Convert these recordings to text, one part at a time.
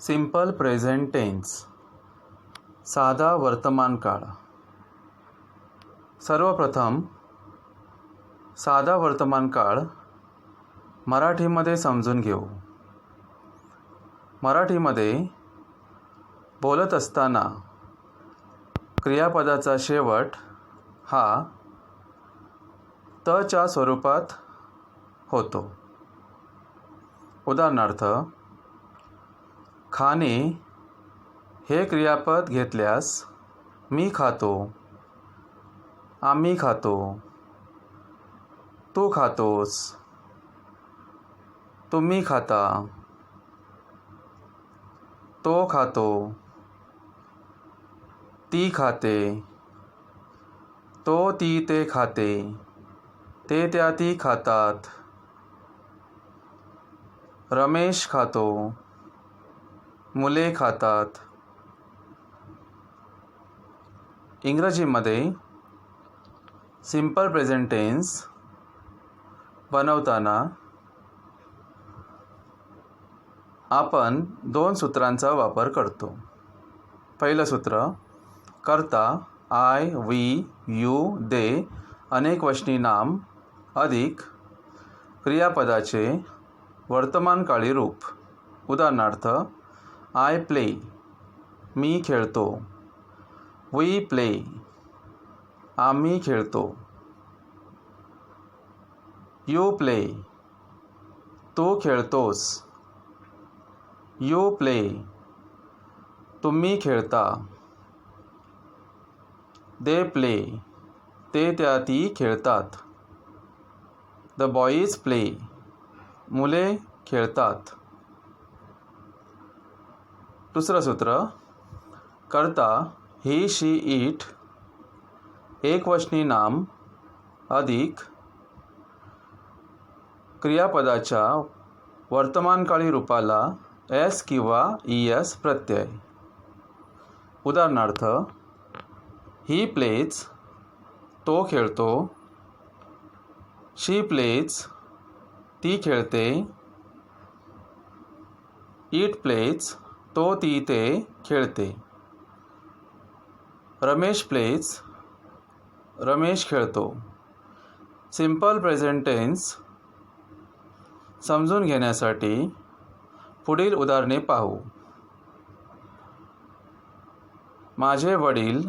Simple present tense साधा वर्तमान काळ. सर्वप्रथम साधा वर्तमान काळ मराठीमध्ये समजून घेऊ. मराठीमध्ये बोलत असताना क्रियापदाचा शेवट हा तच्या स्वरूपात होतो. उदाहरणार्थ खाणे हे क्रियापद घेतल्यास मी खातो आम्ही खातो तू खातोस तुम्ही खाता तो खातो ती खाते तो ती ते खाते ते त्या ती खातात. रमेश खातो मुले खातात. इंग्रजीमध्ये सिंपल प्रेझेंट टेन्स बनवताना आपण दोन सूत्रांचा वापर करतो. पहिलं सूत्र करता आय वी यू दे अनेक वचनी नाम अधिक क्रियापदाचे वर्तमानकाळी रूप. उदाहरणार्थ आय प्ले. मी खेळतो. We play. आम्ही खेळतो. You play. Tu खेळतोस. You play. तुम्ही खेळता. They play. ते त्या ती खेळतात. The boys play. मुले खेळतात. दुसरं सूत्र करता ही शी इट एकवचनी नाम अधिक क्रियापदाच्या वर्तमानकाळी रूपाला एस किंवा ई एस प्रत्यय. उदाहरणार्थ ही प्लेज तो खेळतो शी प्लेज ती खेळते इट प्लेज तो ती ते खेळते. रमेश प्लेज रमेश खेळतो. सिंपल प्रेझेंटेन्स समजून घेण्यासाठी पुढील उदाहरणे पाहू. माझे वडील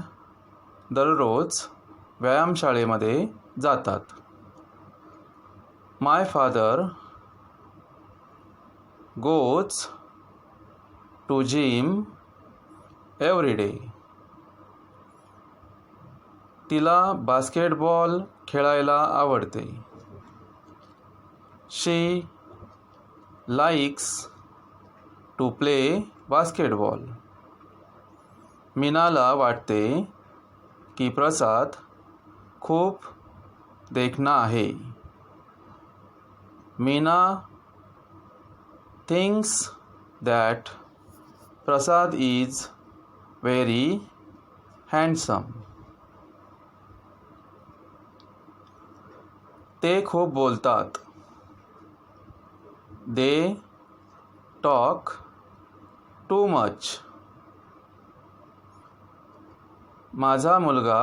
दररोज व्यायामशाळेमध्ये जातात. My father goes to gym every day तिला बास्केटबॉल खेळायला आवडते. She likes to play basketball मीनाला वाटते की प्रसाद खूप देखणा आहे. Meena thinks that Prasad is very handsome ते खूप बोलतात. दे टॉक टू मच माझा मुलगा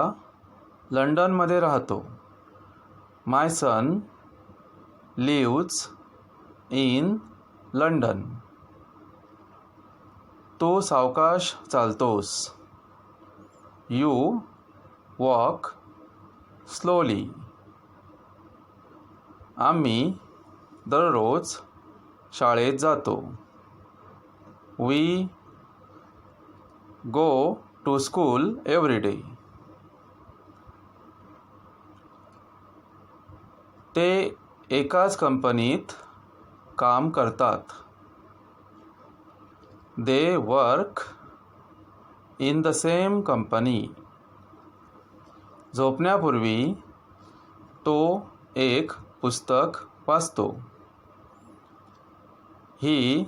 लंडनमध्ये राहतो. My son lives in London तो सावकाश चालतोस. यू वॉक स्लोली आम्ही दररोज शाळेत जातो. We go to school every day ते एकाच कंपनीत काम करतात. They work in the same company झोपण्यापूर्वी तो एक पुस्तक वाचतो. He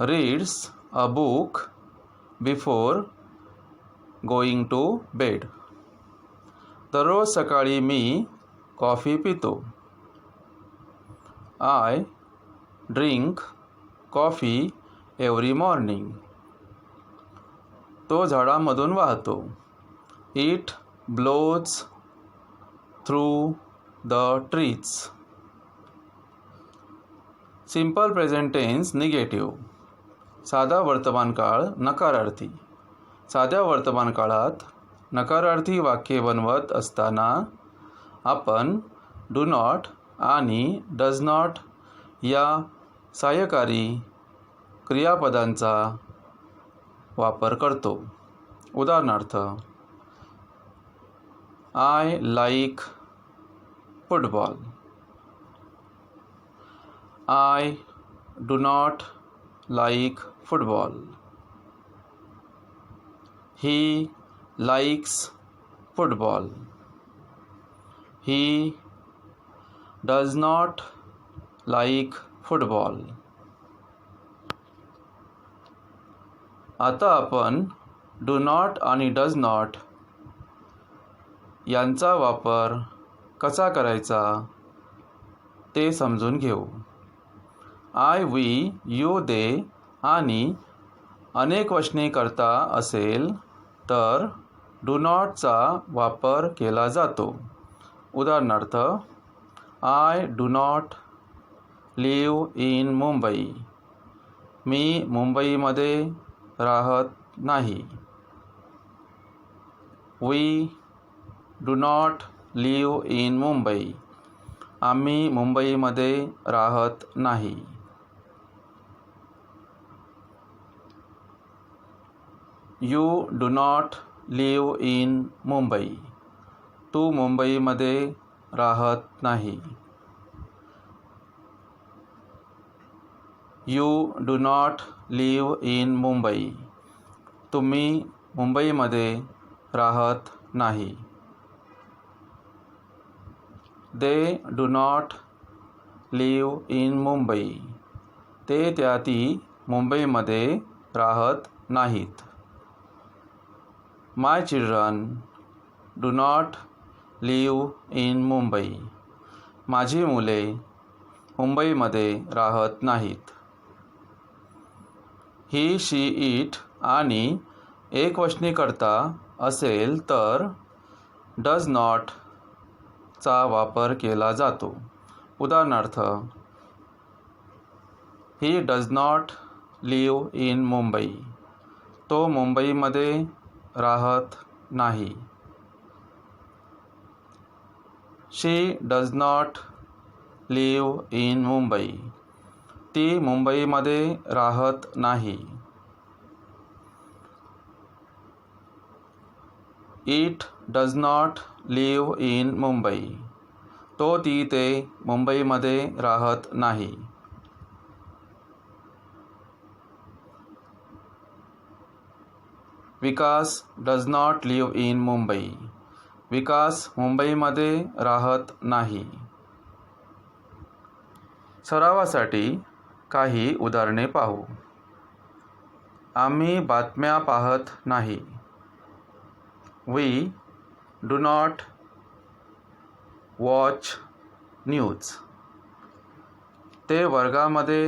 reads a book before going to bed दररोज सकाळी मी कॉफ़ी पितो. I drink coffee every morning. तो झाडामधून वाहतो. It blows through the trees. Simple present tense negative. साधा वर्तमानकाळ नकारार्थी. साध्या वर्तमानकाळात नकारार्थी वाक्ये बनवत असताना आपण डू नॉट आणि डज नॉट या सहाय्यकारी क्रियापदांचा वापर करतो. उदाहरणार्थ I like football I do not like football he likes football he does not like football आता आपण डू नॉट आणि डज नॉट यांचा वापर कसा करायचा ते समजून घेऊ. आय वी यू दे आणि अनेक वचने करता असेल तर डू नॉटचा वापर केला जातो. उदाहरणार्थ I do not live in Mumbai मी मुंबईमध्ये राहत नाही. We do not live in Mumbai आम्ही मुंबईमध्ये राहत नाही. You do not live in Mumbai तू मुंबईमध्ये राहत नाही. You do not live in Mumbai तुम्ही मुंबईमध्ये राहत नाही. They do not live in Mumbai ते त्या ती मुंबईमध्ये राहत नाहीत. My children do not live in Mumbai माझी मुले मुंबईमध्ये राहत नाहीत. ही शी इट आणि एकवचनी करता असेल तर डज नॉट चा वापर केला जातो. उदाहरणार्थ he does not live in Mumbai. तो मुंबईमध्ये राहत नाही. She does not live in Mumbai. ती मुंबईमध्ये राहत नाही. It does not live in Mumbai तो ती ते मुंबईमध्ये राहत नाही. Vikas does not live in Mumbai Vikas मुंबईमध्ये राहत नाही. सरावासाठी काही उदाहरणे पाहू. आम्ही बातम्या पाहत नाही. We do not watch news ते वर्गामध्ये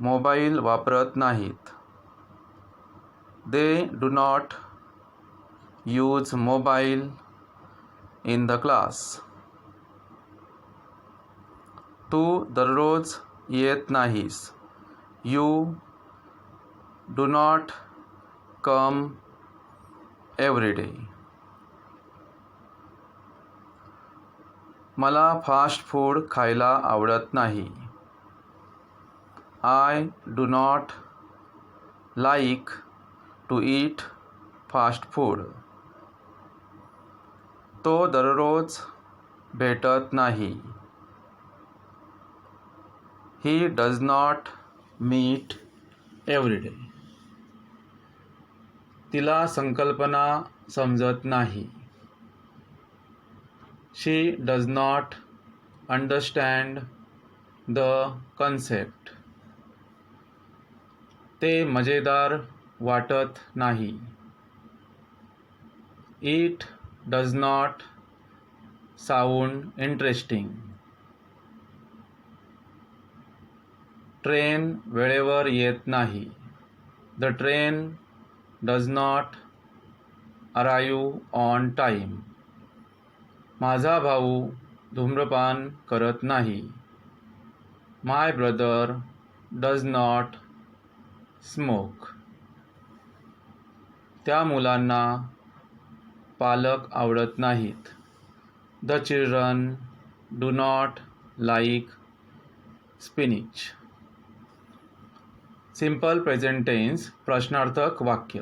मोबाईल वापरत नाहीत. They do not use mobile in the class तू दररोज येत नाहीस you do not come every day. मला फास्ट फ़ूड खायला आवडत नाही। I do not like to eat fast food. तो दररोज भेटत नाही। He does not meet every day तिला संकल्पना समजत नाही. She does not understand the concept ते मजेदार वाटत नाही. It does not sound interesting train वेळेवर येत नाही. The train does not arrive on time माझा भाऊ धूम्रपान करत नाही. My brother does not smoke त्या मुलांना पालक आवडत नाहीत. The children do not like spinach simple present tense प्रश्नार्थक वाक्य.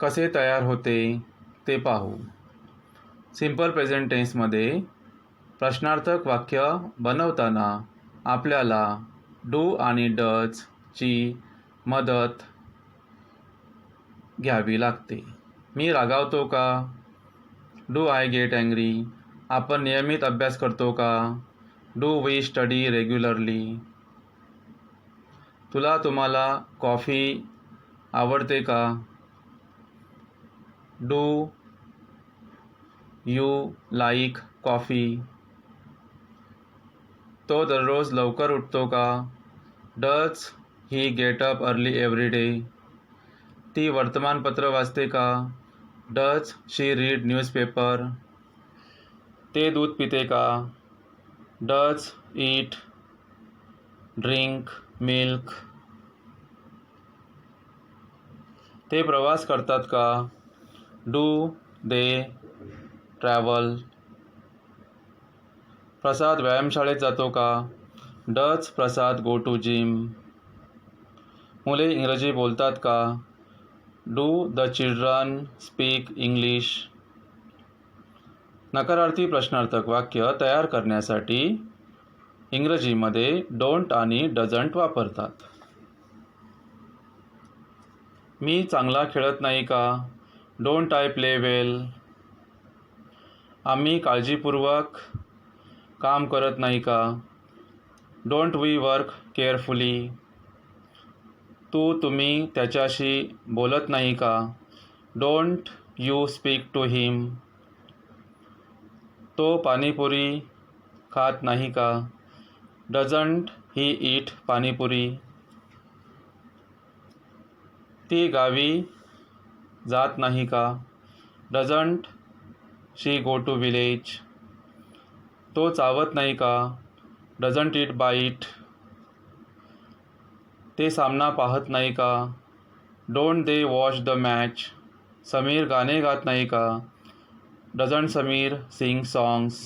कसे तयार होते ते पाहू. सिंपल प्रेझेंट टेन्समध्ये प्रश्नार्थक वाक्य बनवताना आपल्याला डू आणि डजची मदत घ्यावी लागते. मी रागावतो का? डू आय गेट अँग्री आपण नियमित अभ्यास करतो का? डू वी स्टडी रेग्युलरली तुला तुम्हाला कॉफ़ी आवडते का? Do you like coffee? तो दररोज लवकर उठतो का? Does he get up early every day. ती वर्तमानपत्र वाचते का? Does she read newspaper. ते दूध पिते का? Does eat, drink milk. ते प्रवास करतात का? Do they travel. प्रसाद व्यायामशाळेत जातो का? Does Prasad go to gym. मुले इंग्रजी बोलतात का? Do the children speak English. नकारार्थी प्रश्नार्थक वाक्य तयार करण्यासाठी इंग्रजीमध्ये डोंट आणि डझंट वापरतात. मी चांगला खेळत नाही का? Don't I play well. आम्ही काळजीपूर्वक काम करत नाही का? Don't we work carefully? तू तुम्ही त्याच्याशी बोलत नाही का? Don't you speak to him. तो पाणीपुरी खात नाही का? डझंट ही ईट पाणीपुरी ती गावी जात नाही का? Doesn't she go to village तो चावत नाही का? Doesn't it bite. ते सामना पाहत नाही का? Don't they watch the match. Sameer गाणे गात नाही का? Doesn't Sameer Singh songs